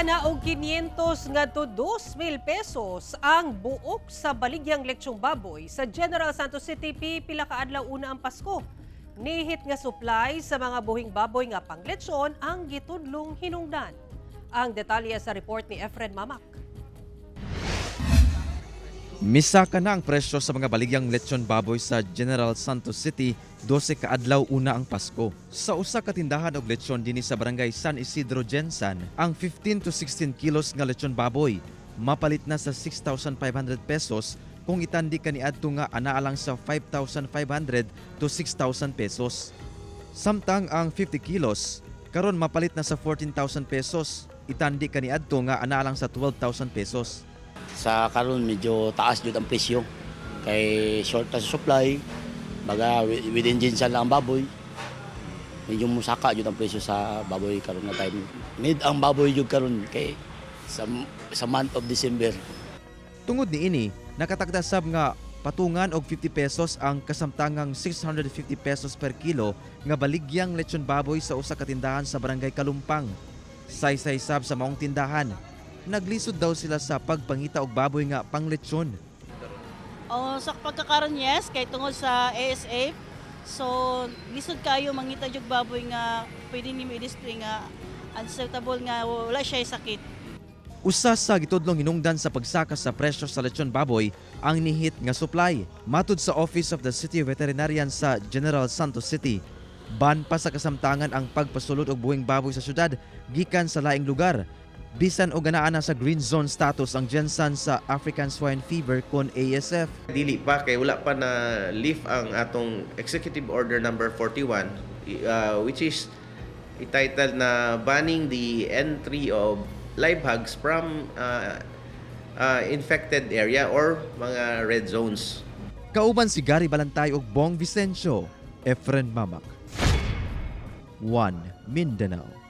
Misaka na og 500 ngadto 2,000 pesos ang buok sa baligyang leksyong baboy sa General Santos City pipila ka adlaw una ang Pasko. Nihit nga supply sa mga buhing baboy nga pangletsyon ang gitudlong hinungdan. Ang detalye sa report ni Efren Mamak. Misaka na ang presyo sa mga baligyang lechon baboy sa General Santos City 12 kaadlaw una ang Pasko. Sa usa ka tindahan og lechon dinhi sa barangay San Isidro Jensan, ang 15 to 16 kilos nga lechon baboy mapalit na sa 6,500 pesos kung itandi kaniadto nga anaa lang sa 5,500 to 6,000 pesos. Samtang ang 50 kilos karon mapalit na sa 14,000 pesos, itandi kaniadto nga anaa lang sa 12,000 pesos. Sa karon medyo taas jud ang presyo kay short na sa supply baga wi- within ginsan lang ang baboy medyo musaka jud ang presyo sa baboy karon nga time need ang baboy jud karon kay sa sa month of December Tungod ni ini, nakatagdasab nga patungan og 50 pesos ang kasamtangang 650 pesos per kilo nga baligyang lechon baboy sa usa ka tindahan sa barangay Kalumpang. Saysay sab sa maong tindahan. Naglisod daw sila sa pagpangita og baboy nga panglechon. O sa pagkakaroon yes, kay tungod sa ASA, so lisod kayo mangita jug baboy nga pwede nimo i-display nga unacceptable nga wala siya sakit. Usa sa gitudlong hinungdan sa pagsaka sa presyo sa lechon baboy ang nihit nga supply. Matud sa Office of the City Veterinarian sa General Santos City, ban pa sa kasamtangan ang pagpasulod og buhing baboy sa syudad gikan sa laing lugar. Bisan og ganaan na sa green zone status ang Jensan sa African Swine Fever kon ASF. dili pa kay wala pa na lift ang atong executive order number 41 i- uh, which is entitled na banning the entry of live hogs from uh, uh, infected area or mga red zones. Kauban si Gary Balantay ug Bong Vicencio, Efren Mamak. 1 Mindanao